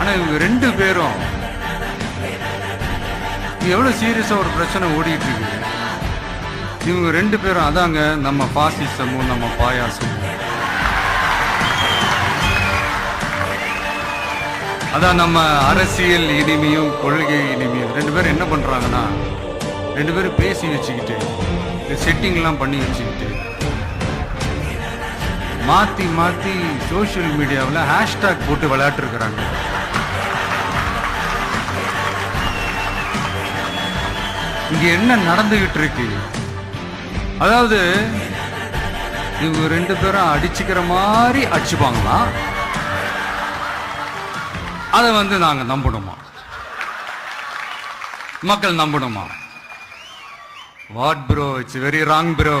ஆனா இவங்க ரெண்டு பேரும் எவ்வளோ எவ்வளவு சீரியஸா ஒரு பிரச்சனை ஓடிட்டு இருக்கு. இவங்க ரெண்டு பேரும் அதாங்க நம்ம பாசிசமும் நம்ம பாயாசமும் அதான் நம்ம அரசியல் இனிமையும் கொள்கை இனிமையும். ரெண்டு பேரும் என்ன பண்றாங்கன்னா ரெண்டு பேரும் பேசி வச்சுக்கிட்டு செட்டிங்லாம் பண்ணி வச்சுக்கிட்டு மாத்தி மாத்தி சோஷியல் மீடியாவில் ஹேஷ்டாக் போட்டு விளையாட்டு இங்க என்ன நடந்துகிட்டு இருக்கு அதாவது இவங்க ரெண்டு பேரும் அடிச்சுக்கிற மாதிரி அடிச்சுப்பாங்களாம் அதை வந்து நாங்க நம்பணுமா? மக்கள் நம்பணுமா? What bro it's very wrong bro.